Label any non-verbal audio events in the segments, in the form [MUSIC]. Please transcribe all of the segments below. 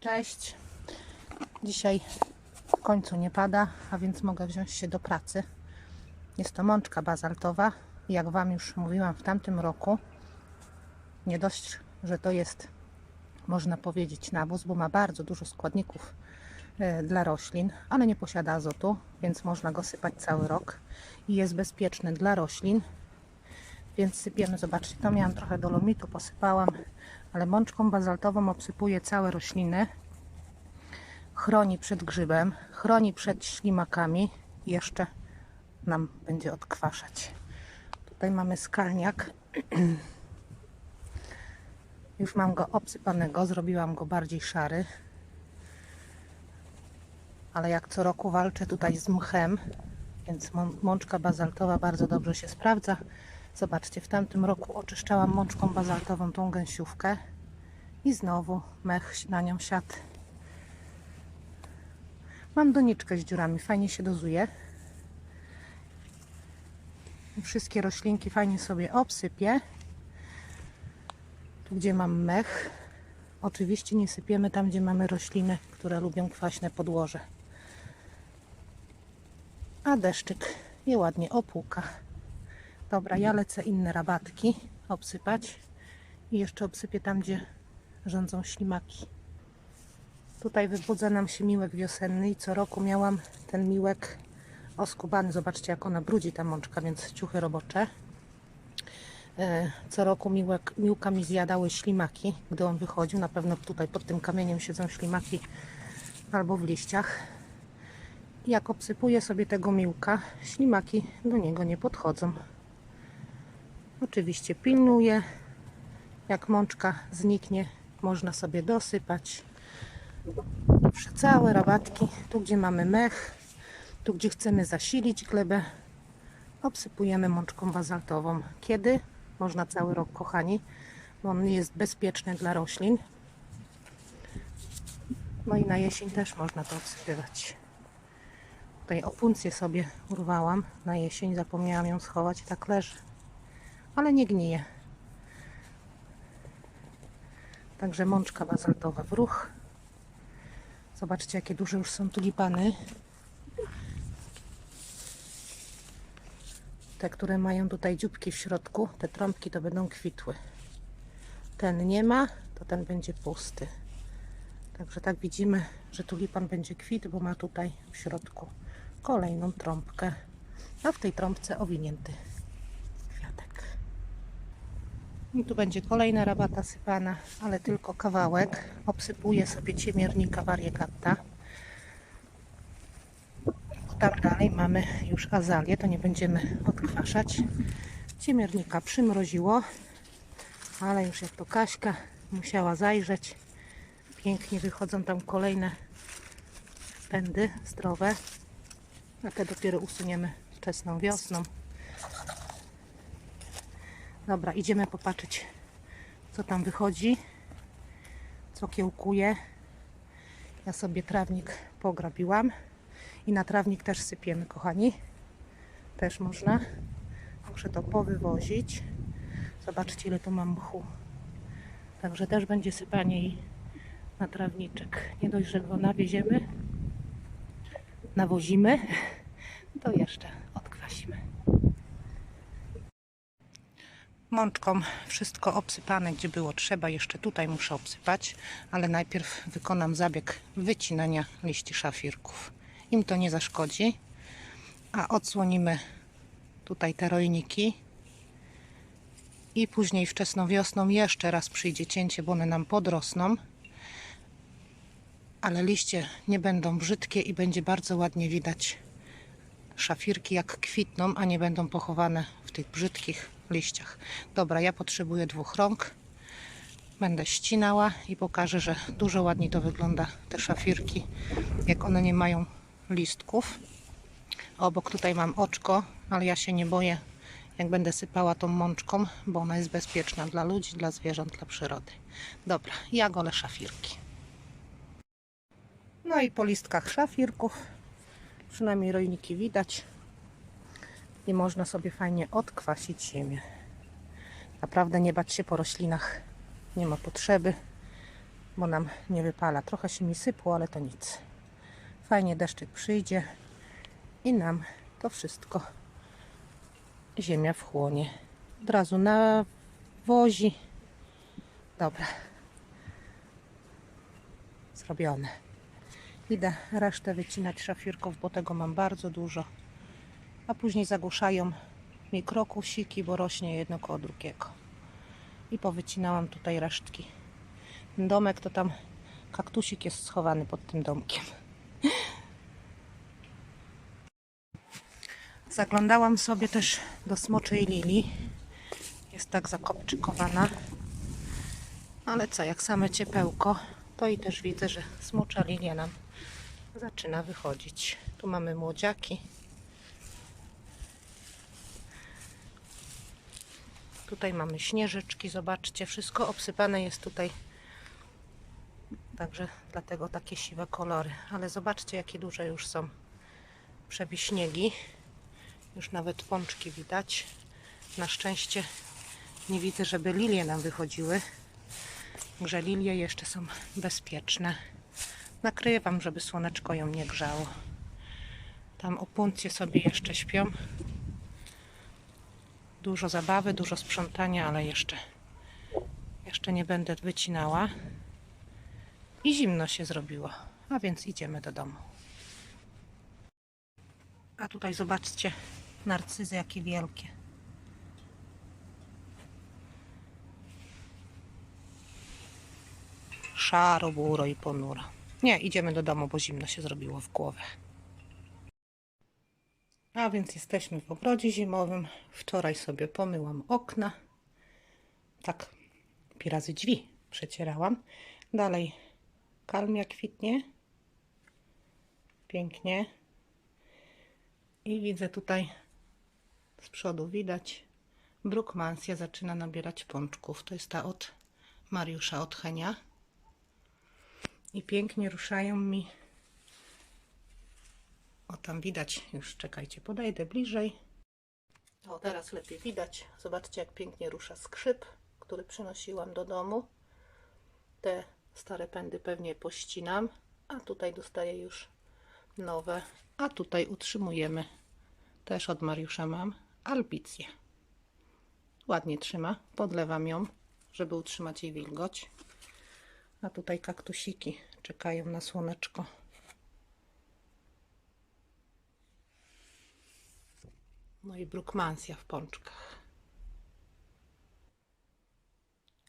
Cześć. Dzisiaj w końcu nie pada, a więc mogę wziąć się do pracy. Jest to mączka bazaltowa. Jak Wam już mówiłam w tamtym roku, nie dość, że to jest, można powiedzieć, nawóz, bo ma bardzo dużo składników e, dla roślin, ale nie posiada azotu, więc można go sypać cały rok i jest bezpieczny dla roślin. Więc sypiemy, zobaczcie, to miałam trochę dolomitu, posypałam, ale mączką bazaltową obsypuję całe rośliny. Chroni przed grzybem, chroni przed ślimakami jeszcze nam będzie odkwaszać. Tutaj mamy skalniak. [CLEARS THROAT] Już mam go obsypanego, zrobiłam go bardziej szary. Ale jak co roku walczę tutaj z mchem, więc mą- mączka bazaltowa bardzo dobrze się sprawdza. Zobaczcie, w tamtym roku oczyszczałam mączką bazaltową tą gęsiówkę i znowu mech na nią siadł. Mam doniczkę z dziurami, fajnie się dozuje. Wszystkie roślinki fajnie sobie obsypię. Tu, gdzie mam mech. Oczywiście nie sypiemy tam, gdzie mamy rośliny, które lubią kwaśne podłoże. A deszczyk je ładnie opłuka. Dobra, ja lecę inne rabatki obsypać i jeszcze obsypię tam, gdzie rządzą ślimaki. Tutaj wybudza nam się miłek wiosenny i co roku miałam ten miłek oskubany. Zobaczcie, jak ona brudzi ta mączka, więc ciuchy robocze. E, Co roku miłek, miłka mi zjadały ślimaki, gdy on wychodził. Na pewno tutaj pod tym kamieniem siedzą ślimaki albo w liściach. Jak obsypuję sobie tego miłka, ślimaki do niego nie podchodzą. Oczywiście pilnuję. Jak mączka zniknie, można sobie dosypać. Zawsze całe rabatki, tu gdzie mamy mech, tu gdzie chcemy zasilić glebę, obsypujemy mączką bazaltową. Kiedy? Można cały rok, kochani, bo on jest bezpieczny dla roślin. No i na jesień też można to obsypywać. Tutaj opuncję sobie urwałam na jesień, zapomniałam ją schować tak leży. Ale nie gnije. Także mączka bazaltowa w ruch. Zobaczcie, jakie duże już są tulipany. Te, które mają tutaj dzióbki w środku, te trąbki to będą kwitły. Ten nie ma, to ten będzie pusty. Także tak widzimy, że tulipan będzie kwit, bo ma tutaj w środku kolejną trąbkę. A w tej trąbce owinięty I tu będzie kolejna rabata sypana, ale tylko kawałek. Obsypuję sobie ciemiernika variegata. Tam dalej mamy już azalię, to nie będziemy odkwaszać. Ciemiernika przymroziło, ale już jak to Kaśka musiała zajrzeć. Pięknie wychodzą tam kolejne pędy zdrowe. A te dopiero usuniemy wczesną wiosną. Dobra, idziemy popatrzeć, co tam wychodzi, co kiełkuje. Ja sobie trawnik pograbiłam i na trawnik też sypiemy, kochani. Też można. Muszę to powywozić. Zobaczcie, ile tu mam mchu. Także też będzie sypanie i na trawniczek. Nie dość, że go nawieziemy, nawozimy, to jeszcze odkwasimy. Mączką wszystko obsypane, gdzie było trzeba. Jeszcze tutaj muszę obsypać, ale najpierw wykonam zabieg wycinania liści szafirków. Im to nie zaszkodzi. A odsłonimy tutaj te rojniki. I później wczesną wiosną jeszcze raz przyjdzie cięcie, bo one nam podrosną. Ale liście nie będą brzydkie i będzie bardzo ładnie widać szafirki jak kwitną, a nie będą pochowane w tych brzydkich liściach. Dobra, ja potrzebuję dwóch rąk. Będę ścinała i pokażę, że dużo ładniej to wygląda te szafirki, jak one nie mają listków. Obok tutaj mam oczko, ale ja się nie boję, jak będę sypała tą mączką, bo ona jest bezpieczna dla ludzi, dla zwierząt, dla przyrody. Dobra, ja golę szafirki. No i po listkach szafirków, przynajmniej rojniki widać i można sobie fajnie odkwasić ziemię. Naprawdę nie bać się po roślinach, nie ma potrzeby. bo nam nie wypala. Trochę się mi sypło, ale to nic. Fajnie deszczyk przyjdzie i nam to wszystko ziemia wchłonie. Od razu nawozi. Dobra. Zrobione. Idę resztę wycinać szafirków, bo tego mam bardzo dużo. A później zagłuszają mi krokusiki, bo rośnie jedno koło drugiego. I powycinałam tutaj resztki. Ten domek to tam kaktusik jest schowany pod tym domkiem. Zaglądałam sobie też do smoczej lilii. Jest tak zakopczykowana. Ale co, jak same ciepełko, to i też widzę, że smocza lilia nam zaczyna wychodzić. Tu mamy młodziaki. Tutaj mamy śnieżyczki, zobaczcie, wszystko obsypane jest tutaj. Także dlatego takie siwe kolory. Ale zobaczcie, jakie duże już są przebiśniegi. Już nawet pączki widać. Na szczęście nie widzę, żeby lilie nam wychodziły. Także lilie jeszcze są bezpieczne. Nakrywam, żeby słoneczko ją nie grzało. Tam opuncje sobie jeszcze śpią. Dużo zabawy, dużo sprzątania, ale jeszcze, jeszcze nie będę wycinała. I zimno się zrobiło, a więc idziemy do domu. A tutaj zobaczcie, narcyzy jakie wielkie. Szaro, buro i ponuro. Nie, idziemy do domu, bo zimno się zrobiło w głowę. A więc jesteśmy w ogrodzie zimowym. Wczoraj sobie pomyłam okna. Tak, pi razy drzwi przecierałam. Dalej kalmia kwitnie. Pięknie. I widzę tutaj z przodu widać brukmansja zaczyna nabierać pączków. To jest ta od Mariusza Otchenia. I pięknie ruszają mi o, tam widać, już czekajcie, podejdę bliżej. O, teraz lepiej widać. Zobaczcie, jak pięknie rusza skrzyp, który przynosiłam do domu. Te stare pędy pewnie pościnam, a tutaj dostaję już nowe. A tutaj utrzymujemy, też od Mariusza mam, albicję. Ładnie trzyma, podlewam ją, żeby utrzymać jej wilgoć. A tutaj kaktusiki czekają na słoneczko. No i brukmansja w pączkach.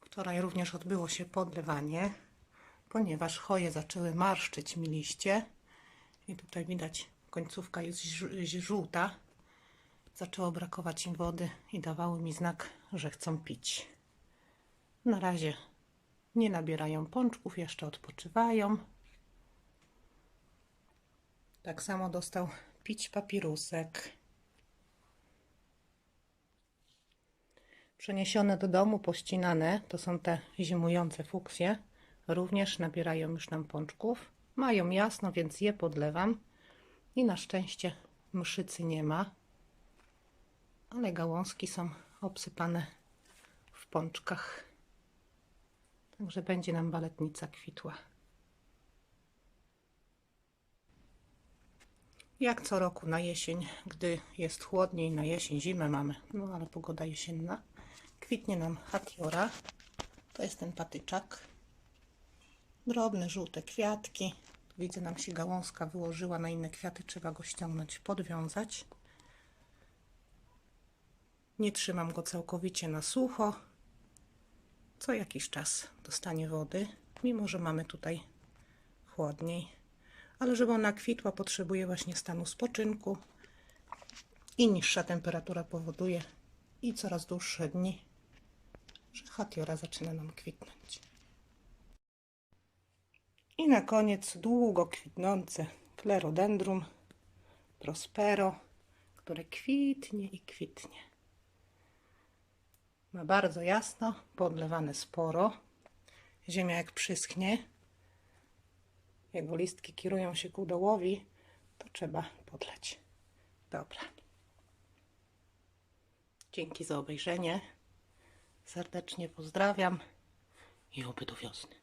Wczoraj również odbyło się podlewanie, ponieważ choje zaczęły marszczyć mi liście. I tutaj widać, końcówka jest żółta. Zaczęło brakować im wody i dawały mi znak, że chcą pić. Na razie nie nabierają pączków, jeszcze odpoczywają. Tak samo dostał pić papirusek. Przeniesione do domu, pościnane, to są te zimujące fuksje. Również nabierają już nam pączków. Mają jasno, więc je podlewam. I na szczęście mszycy nie ma. Ale gałązki są obsypane w pączkach. Także będzie nam baletnica kwitła. Jak co roku na jesień, gdy jest chłodniej, na jesień, zimę mamy, no ale pogoda jesienna, kwitnie nam hatiora. To jest ten patyczak. Drobne, żółte kwiatki. Widzę, nam się gałązka wyłożyła na inne kwiaty, trzeba go ściągnąć, podwiązać. Nie trzymam go całkowicie na sucho. Co jakiś czas dostanie wody, mimo że mamy tutaj chłodniej. Ale żeby ona kwitła, potrzebuje właśnie stanu spoczynku i niższa temperatura powoduje i coraz dłuższe dni, hatiora zaczyna nam kwitnąć. I na koniec długo kwitnące Clerodendrum prospero, które kwitnie i kwitnie. Ma bardzo jasno, podlewane sporo. Ziemia jak przyschnie, jego listki kierują się ku dołowi, to trzeba podleć. Dobra. Dzięki za obejrzenie. Serdecznie pozdrawiam i oby do wiosny.